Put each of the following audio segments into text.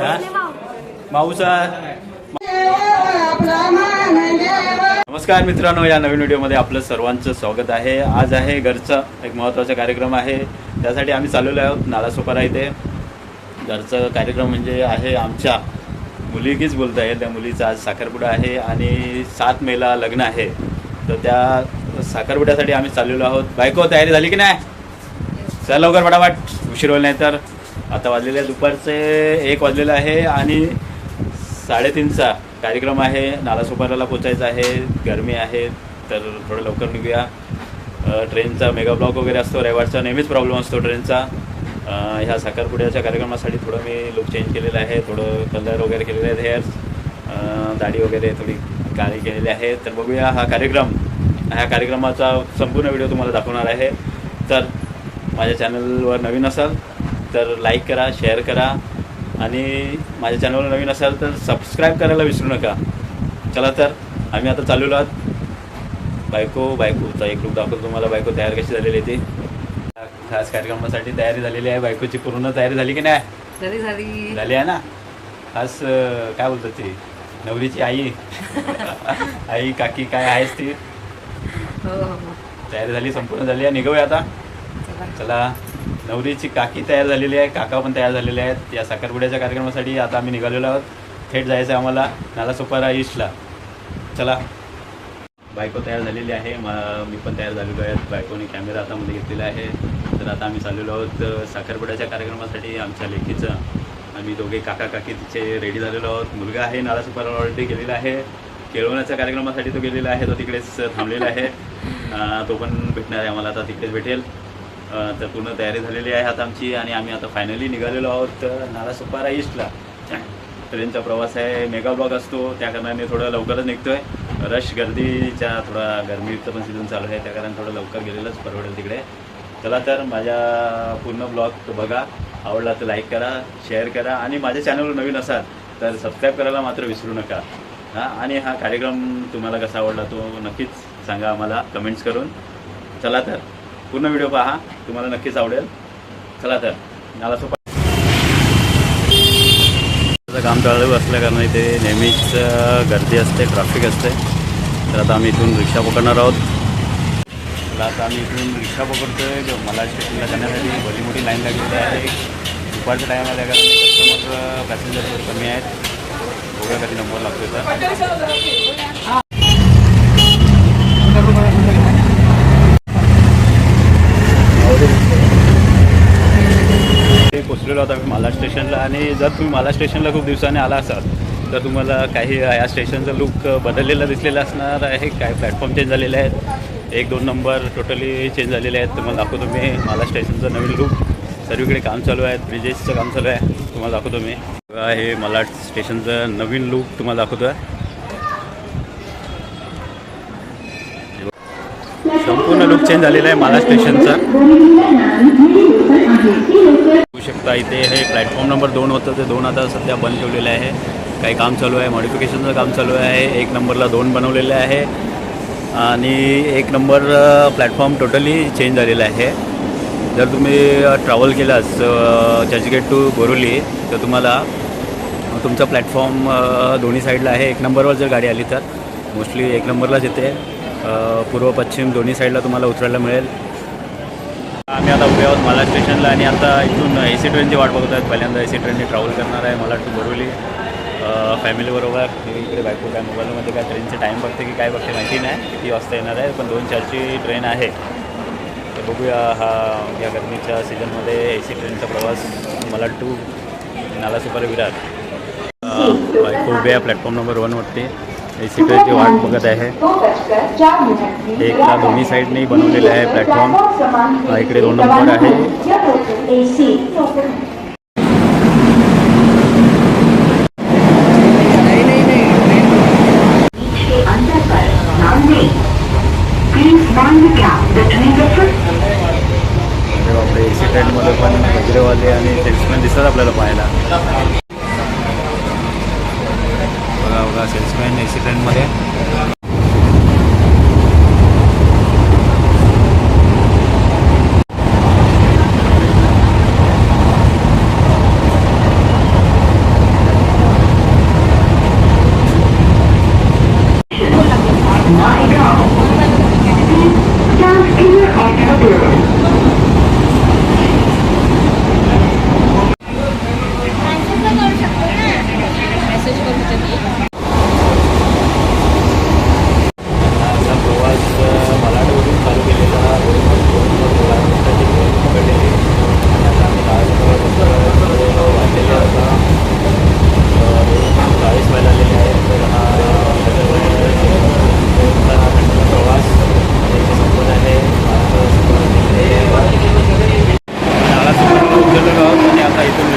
माऊसा. नमस्कार मित्रांनो या नवीन व्हिडिओमध्ये आपलं सर्वांचं स्वागत आहे. आज आहे घरचा एक महत्त्वाचा कार्यक्रम आहे. त्यासाठी आम्ही चाललेलो आहोत नालासोपारा इथे. घरचा कार्यक्रम म्हणजे आहे आमच्या मुलीकीच बोलता येईल त्या मुलीचा आज साखरपुडा आहे आणि सात मेला लग्न आहे. तर त्या साखरपुड्यासाठी आम्ही चाललेलो आहोत. बायको तयारी झाली की नाही? चल लवकर फटाफट उशीर होईल नाही तर आता वाजलेले आहे दुपारचे एक वाजलेलं आहे आणि साडेतीनचा कार्यक्रम आहे. नालासोपाराला पोचायचं आहे. गरमी आहे. तर थोडं लवकर निघूया. ट्रेनचा मेगा ब्लॉक वगैरे असतो. रविवारचा नेहमीच प्रॉब्लेम असतो ट्रेनचा. ह्या साखरपुड्याच्या कार्यक्रमासाठी थोडं मी लुक चेंज केलेलं आहे. थोडं कलर वगैरे केलेले आहेत. हेअर्स दाढी वगैरे थोडी काळी केलेली आहे. तर बघूया हा कार्यक्रम. ह्या कार्यक्रमाचा संपूर्ण व्हिडिओ तुम्हाला दाखवणार आहे. तर माझ्या चॅनलवर नवीन असाल तर लाईक करा शेअर करा. आणि माझ्या चॅनलवर नवीन असाल तर सबस्क्राईब करायला विसरू नका. चला तर आम्ही आता चाललेलो आहोत. बायको बायकोचा एक लुक दाखवतो तुम्हाला. बायको तयार कशी झालेली आहे ती? खास कार्यक्रमासाठी तयारी झालेली आहे. बायकोची पूर्ण तयारी झाली की नाही? झाली झाली. झाली आहे ना? खास काय बोलतात ती? नवरीची आई. आई काकी काय आहेस ती? हो हो हो. तयारी झाली संपूर्ण झाली आहे. निघूया आता. चला. नवरीची काकी तयार झालेली आहे काका पण तयार झालेले आहेत. या साखरपुड्याच्या कार्यक्रमासाठी आता आम्ही निघालेलो आहोत. थेट जायचं आहे आम्हाला नालासोपारा ईस्टला चला. बायको तयार झालेली आहे मी पण तयार झालेलो आहे. बायकोने कॅमेरा हातामध्ये घेतलेला आहे. तर आता आम्ही चाललेलो आहोत साखरपुड्याच्या कार्यक्रमासाठी आमच्या लेखीचं आम्ही दोघे काका काकी तिचे रेडी झालेलो आहोत. मुलगा आहे नालासोपारा ऑलरेडी गेलेला आहे. केळवण्याच्या कार्यक्रमासाठी तो गेलेला आहे तो तिकडेच थांबलेला आहे. तो पण भेटणार आहे आम्हाला आता तिकडेच भेटेल. तर पूर्ण तयारी झालेली आहे आता आमची आणि आम्ही आता फायनली निघालेलो आहोत अ, नालासोपारा ईस्टला ट्रेनचा प्रवास आहे मेगा ब्लॉक असतो त्या कारणाने थोडं लवकरच निघतोय. रश गर्दीच्या थोडा गरमीचं पण सीझन चालू आहे त्या कारण थोडं लवकर गेलेलंच परवडेल तिकडे. चला तर माझ्या पूर्ण ब्लॉग बघा आवडला तर लाईक करा शेअर करा आणि माझ्या चॅनलवर नवीन असाल तर सबस्क्राईब करायला मात्र विसरू नका. हां आणि हा कार्यक्रम तुम्हाला कसा आवडला तो नक्कीच सांगा आम्हाला कमेंट्स करून. चला तर. पूर्ण व्हिडिओ पहा. तुम्हाला नक्कीच आवडेल. चला तर मला सोपा. काम चालू असल्या कारण इथे नेहमीच गर्दी असते ट्रॅफिक असते. तर आता आम्ही इथून रिक्षा पकडणार आहोत. तर आता आम्ही इथून रिक्षा पकडतोय. मला स्टेशनला जाण्यासाठी भली मोठी लाईन लागलेली आहे. दुपारच्या टायमाला कारण कस्टमर पॅसेंजर कमी आहेत. बघूया कधी नंबर लागतो तर ते पोचलेलो आहोत आम्ही माला स्टेशनला. आणि जर तुम्ही माला स्टेशनला खूप दिवसांनी आला असाल तर तुम्हाला काही या स्टेशनचा लुक बदललेला दिसलेला असणार आहे. काय प्लॅटफॉर्म चेंज झालेले आहेत? एक दोन नंबर टोटली चेंज झालेले आहेत. तुम्हाला दाखवतो मी माला स्टेशनचं नवीन लुक सर्वीकडे काम चालू आहे ब्रिजेसचं काम चालू आहे. तुम्हाला दाखवतो मी. हे मला स्टेशनचं नवीन लुक तुम्हाला दाखवतो. आहे संपूर्ण लुक चेंज झालेला आहे माला स्टेशनचा. बघू शकता इथे हे प्लॅटफॉर्म नंबर दोन होतं ते दोन आता सध्या बंद ठेवलेलं आहे. काही काम चालू आहे मॉडिफिकेशनचं काम चालू आहे. एक नंबरला दोन बनवलेले आहे. आणि एक नंबर प्लॅटफॉर्म टोटली चेंज झालेला आहे. जर तुम्ही ट्रॅव्हल केलास चर्चगेट टू बोरोली तर तुम्हाला तुमचा प्लॅटफॉर्म दोन्ही साईडला आहे. एक नंबरवर जर गाडी आली तर. मोस्टली एक नंबरलाच येते. पूर्व पश्चिम दोन्ही साईडला तुम्हाला उतरायला मिळेल. आम्ही आता उभे आहोत मला स्टेशनला आणि आता इथून ए सी ट्रेनची वाट बघत आहेत. पहिल्यांदा ए सी ट्रेनने ट्रॅव्हल करणार आहे. मला टू बोरवली फॅमिलीबरोबर मी इकडे बायको काय मोबाईलमध्ये काय ट्रेनचे टाईम बघते की काय बघते माहिती नाही. किती वाजता येणार आहे. पण दोन चारची ट्रेन आहे. तर बघूया हा या गर्मीच्या सीझनमध्ये ए सी ट्रेनचा प्रवास. मला टू नालासोपारा विरार. अ, बायको उभे आहे प्लॅटफॉर्म नंबर वनवरती ए सी ट्रेनची वाट बघत आहे. एकला दोन्ही साईडने बनवलेले आहे प्लॅटफॉर्म इकडे दोन नंबर आहे. आपले एसी बापरे ट्रेनमध्ये पण गजरेवाले आणि सेल्समॅन दिसतात आपल्याला पाहायला. बघा बघा सेल्समॅन ए सी ट्रेनमध्ये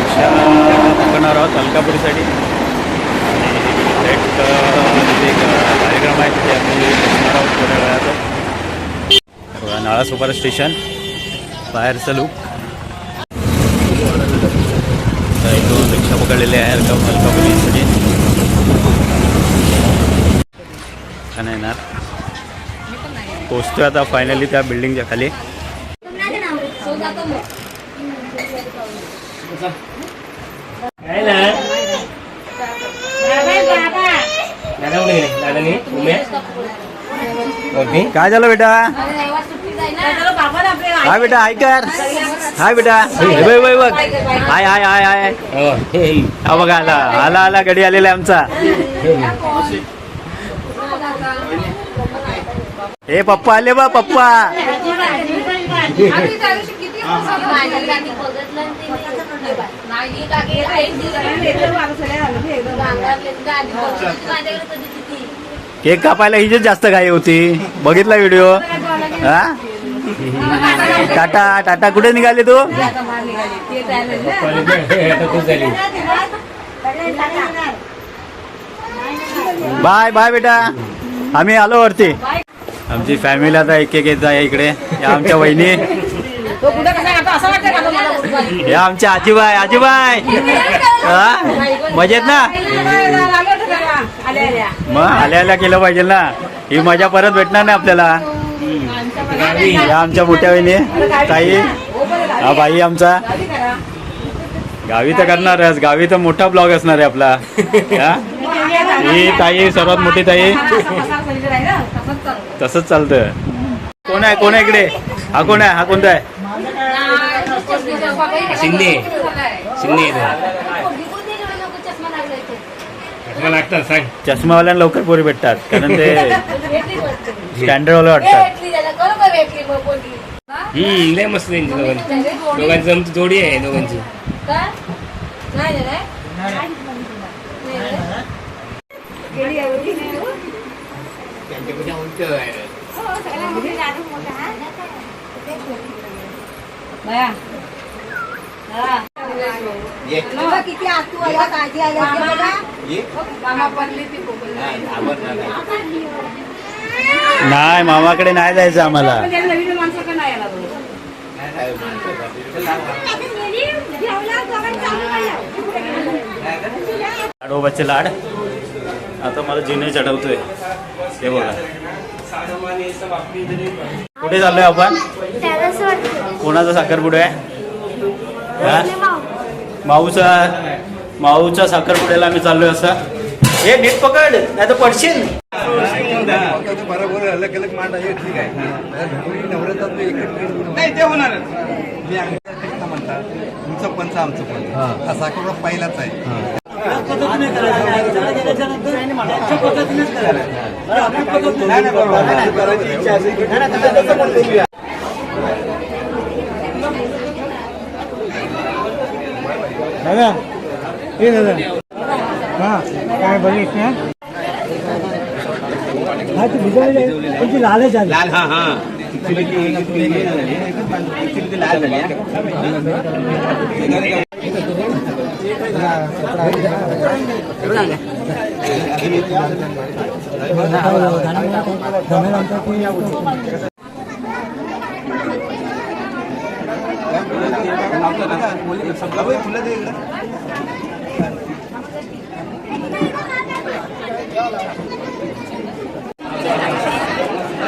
पकडणार आहोत अलकापुरीसाठी आणि थेट अ, तिथे एक अ, कार्यक्रम आहे तिथे आम्ही बसणार आहोत थोड्या वेळात बघा स्टेशन बाहेरचं लूक दोन रिक्षा पकडलेले आहे हलका अलकापुरीसाठी छान येणार पोचतोय आता फायनली त्या बिल्डिंगच्या खाली. काय झालं बेटा? हाय बेटा हाय कर. हाय बेटा. हे बघ बघ बघ. हाय हाय हाय. हाय हो बघा आला आला आला गडी आलेला आहे आमचा. हे पप्पा आले बा पप्पा. केक कापायला हिचीच जास्त घाई होती. बघितला व्हिडिओ हा? टाटा टाटा कुठे निघाले तू? बाय बाय बेटा. आम्ही आलो वरती. आमची फॅमिली आता एक एक येत आहे इकडे. या आमच्या वहिनी. या आमच्या आजीबाई आजीबाई. मजेत ना? मग आल्या आल्या केलं पाहिजे ना. ही मजा परत भेटणार नाही आपल्याला. या आमच्या मोठ्या वहिनी ताई हा बाई आमचा. गावी तर करणारच गावी तर मोठा ब्लॉग असणार आहे आपला. हा? ताई सर्वात मोठी ताई. तसंच चालतं कोण आहे कोण आहे इकडे? हा कोण आहे? हा कोणता आहे? शिंदे शिंदे चष्मावाल्यांना लवकर पोरी भेटतात कारण ते स्टँडर्डवाले वाटतात. हम्म लय मस्त त्यांची दोघांची. दोघांची आमची जोडी आहे दोघांची. किती आतू आला काळजी आली मामा. पडली ती नाही मामाकडे नाही जायचं आम्हाला. आला लाडोबाचे लाड आता मला जिने चढवतोय. ते बघा. कुठे चाललोय आपण? कोणाचा साखरपुडा आहे हा? माऊचा माऊच्या साखरपुड्याला आम्ही चाललोय असं. हे नीट पकड नाही तर पडशील. बरोबर अलग अलग मांडा हे ठीक आहे. नाही ते होणार म्हणतात तुमचं पंच आमचं पंच. हा. साखर पहिलाच आहे. नाही, नाही, बरोबर. नाही, करायची इच्छा असेल की- नाही, नाही, तसं पण. लाल हा हा ती नाही झाली. ती लाल झाली फुलं दे इकडं.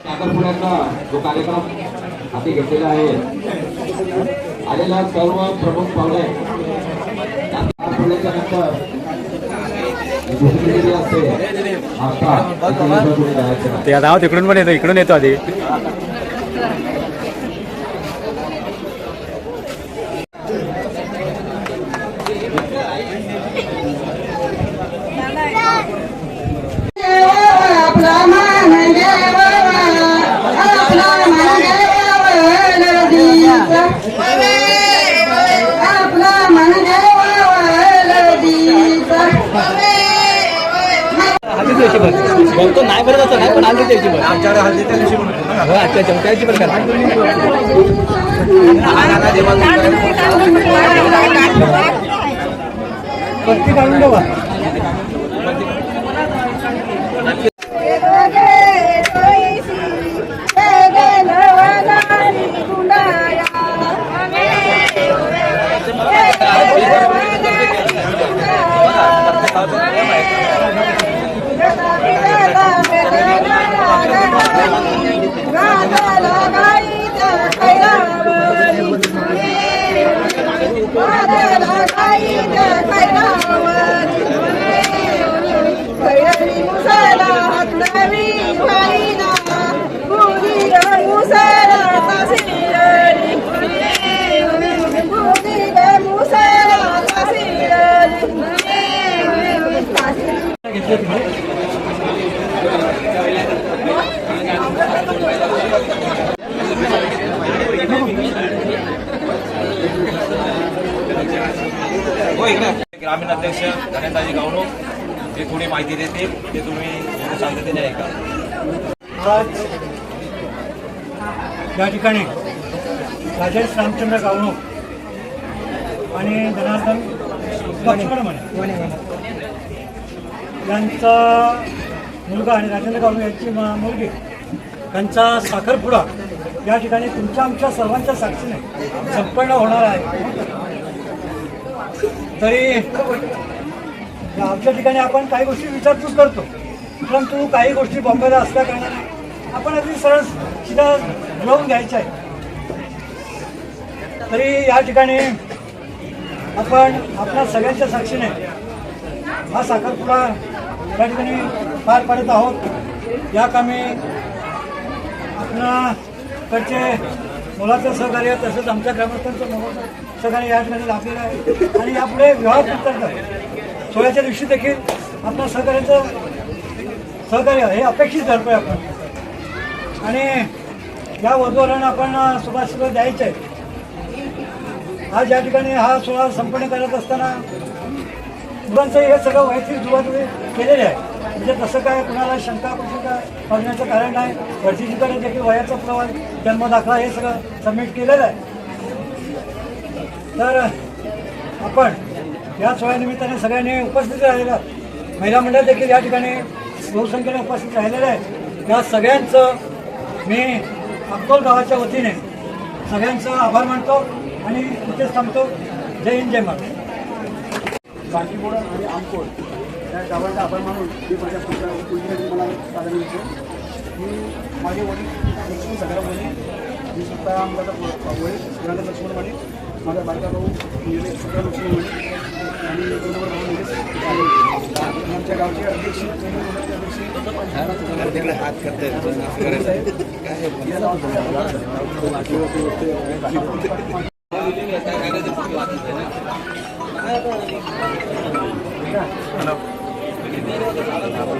साखरपुड्याचा जो कार्यक्रम हाती घेतलेला आहे आलेल्या सर्व प्रमुख नंतर दुसरी असते? करा ते आता तिकडून पण येतो इकडून येतो आधी. बोलतो नाही बरं असं नाही पण हल्दी त्याची पण आमच्याकडे हल्दी त्या दिवशी पण अच्छा चमच्याची पण करा. पत्ती काढून ठेवा. ग्रामीण अध्यक्ष गणेशदाजी गावणूक ते थोडी माहिती देतील ते तुम्ही शांततेने ऐका. आज या ठिकाणी राजेश रामचंद्र गावणूक आणि जनार्दन लक्ष्मण म्हणे यांचा मुलगा आणि राजेंद्र गावणूक यांची मा- मुलगी त्यांचा साखरपुडा या ठिकाणी तुमच्या आमच्या सर्वांच्या साक्षीने संपन्न होणार आहे. तरी आमच्या ठिकाणी आपण काही गोष्टी विचारपूस करतो परंतु काही गोष्टी बॉम्बेला असल्या कारणाने आपण अगदी सरळ सीधा जुळवून घ्यायचं आहे. तरी या ठिकाणी आपण आपल्या सगळ्यांच्या साक्षीने हा साखरपुडा या ठिकाणी पार पाडत आहोत. या कामी आपणाकडचे मुलाचं सहकार्य तसंच आमच्या ग्रामस्थांचं मुलाचं सहकार्य या ठिकाणी लाभलेलं आहे. आणि यापुढे विवाह पुस्तक सोळ्याच्या दिवशी देखील आपल्या सहकार्याचं सहकार्य हे अपेक्षित धरतोय आपण. आणि या वधूवरांना आपण सुभाषित द्यायचे आहे. आज या ठिकाणी हा सोहळा संपन्न करत असताना मुलांचं हे सगळं वैयक्तिक जुळवाजुळवी केलेले आहे. म्हणजे तसं काय कुणाला शंका कुशंका करण्याचं कारण नाही. वर्षीजीकडे देखील वयाचा प्रवास जन्मदाखला हे सगळं सबमिट केलेलं आहे. तर आपण या सोहळ्यानिमित्ताने सगळ्यांनी उपस्थित राहिलेलं महिला मंडळ देखील या ठिकाणी बहुसंख्येने उपस्थित राहिलेलं आहे. या सगळ्यांचं मी अक्कोल गावाच्या वतीने सगळ्यांचं आभार मानतो आणि इथेच थांबतो. जय हिंद जय महाराज कांचीपोड आणि आमकोड या गावाचा आभार मानून मी माझ्या पुढच्या मला प्राधान्य देतो मी माझे वडील लक्ष्मण सगळ्या वडील मी स्वतः माझा वडील सुरांना लक्ष्मण माने माझा बायका भाऊ निलेश सगळ्या लक्ष्मण माने आणि दोन नंबर भाऊ निलेश आणि आमच्या गावचे अध्यक्ष अध्यक्ष. तिकडे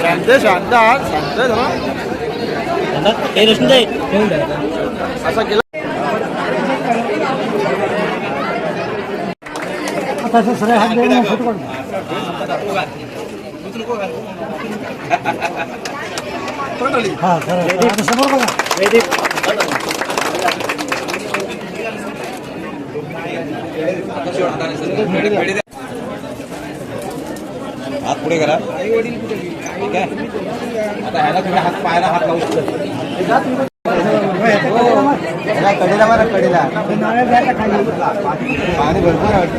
शांत शांत शांत जरा असा केला. आता असं सगळे हात देऊन फोटो काढू हा समोर बघा. हात पुढे करा. ठीक आहे? आता ह्याला तुम्ही हात पायाला हात लावू शकता. कडेला मारा कडेला. पाणी भरपूर अर्धा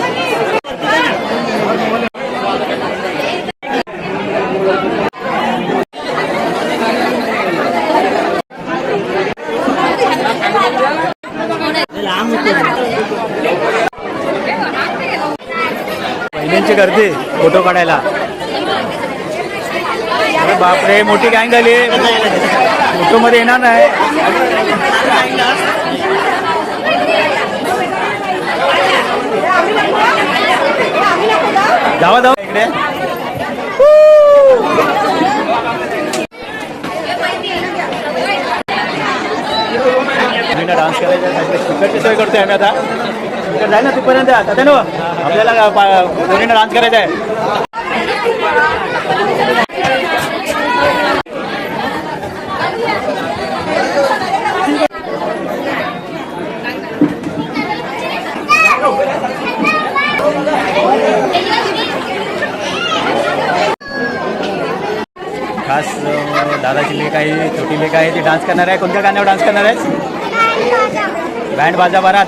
महिलांची गर्दी फोटो काढायला. अरे बापरे मोठी गँग झाली फोटो मध्ये येणार नाही. धावा धावा. इकडे. डान्स करायचा स्पीकरची सोय करतोय आम्ही आता. जाईल ना तिथपर्यंत. आता ना आपल्याला डान्स करायचा आहे. खास दादाची लेख आहे छोटी लेख आहे ती डान्स करणार आहे. कोणत्या गाण्यावर डान्स करणार आहे बँड बाजा बारात.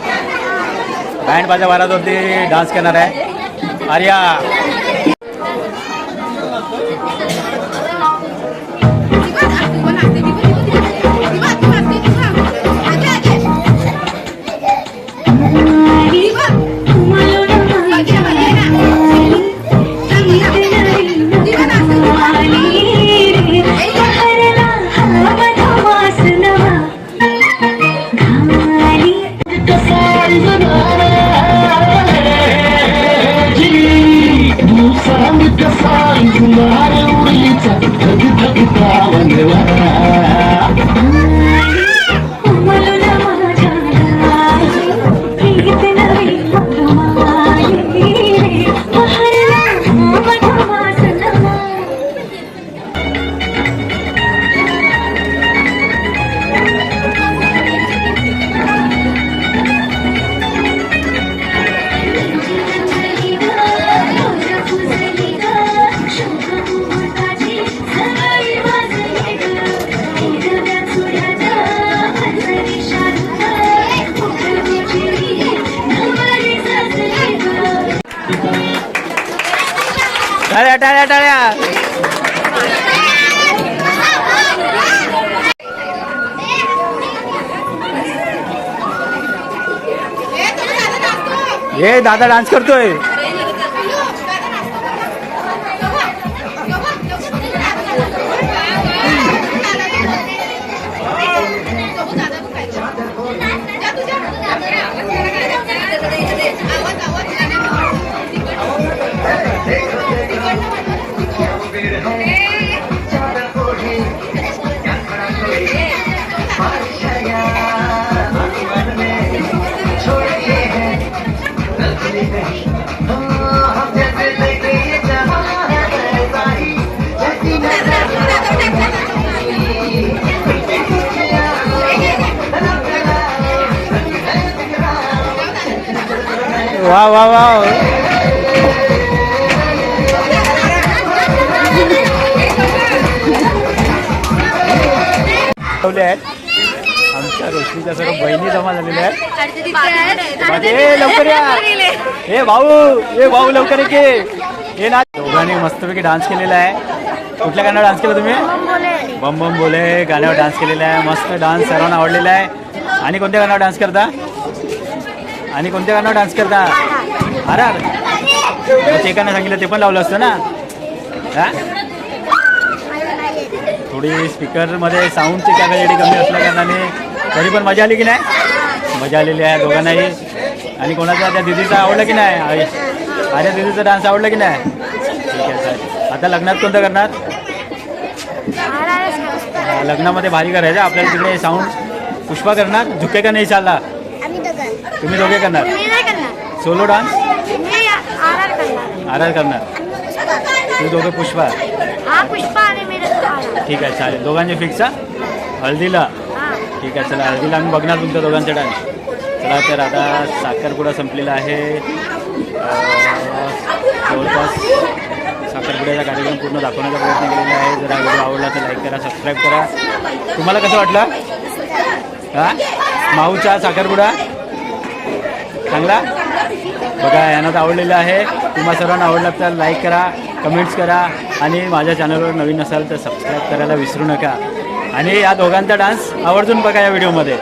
बँड बाजा बारातवरती डान्स करणार. आहे Arya. Give the sign to my टाळ्या टाळ्या टाळ्या. हे दादा डान्स करतोय. वा वा वा. आहेत. आमच्या रोशनीच्या सर्व बहिणी जमा झालेल्या आहेत. लवकर या. हे भाऊ हे भाऊ लवकर ये की. हे ना. दोघांनी मस्तपैकी डान्स केलेला आहे. कुठल्या गाण्यावर डान्स केला तुम्ही? बम बम बोले. गाण्यावर डान्स केलेला आहे. मस्त डान्स सर्वांना आवडलेला आहे. आणि कोणत्या गाण्यावर डान्स करता? आणि कोणत्या गाण्यावर डान्स करता? अरे अरे ते सांगितलं ते पण लावलं असतं ना? हा? थोडी स्पीकरमध्ये साऊंडची कॅपॅसिटी कमी असल्या कारणाने तरी पण मजा आली की नाही? मजा आलेली आहे दोघांनाही. आणि कोणाचा त्या दिदीचा आवडलं की नाही? अरे दिदीचा डान्स आवडला की नाही? ठीक आहे सर आता लग्नात कोणतं करणार? लग्नामध्ये भारी करायचं आपल्याला तिकडे साऊंड पुष्पा करणार झुके का नाही चालला? तुम्ही दोघे करणार? सोलो डान्स आर आर करणार. तुम्ही दोघे पुष्पा. हा पुष्पा आणि मी आला ठीक आहे चालेल. दोघांचे फिक्स हळदीला. हा. ठीक आहे चला हळदीला आम्ही बघणार तुमच्या दोघांचा डान्स चला तर आता साखरपुडा संपलेला आहे. अं, जवळपास साखरपुड्याचा कार्यक्रम पूर्ण दाखवण्याचा प्रयत्न केलेला आहे. जर हा व्हिडिओ आवडला तर लाईक करा सबस्क्राईब करा. तुम्हाला कसं वाटलं? हा? माऊचा साखरपुडा? चांगला बघा यांना तर आवडलेलं आहे. तुम्हा सर्वांना आवडला तर लाईक करा कमेंट्स करा आणि माझ्या चॅनलवर नवीन असाल तर सबस्क्राईब करायला विसरू नका. आणि या दोघांचा डान्स आवर्जून बघा या व्हिडिओमध्ये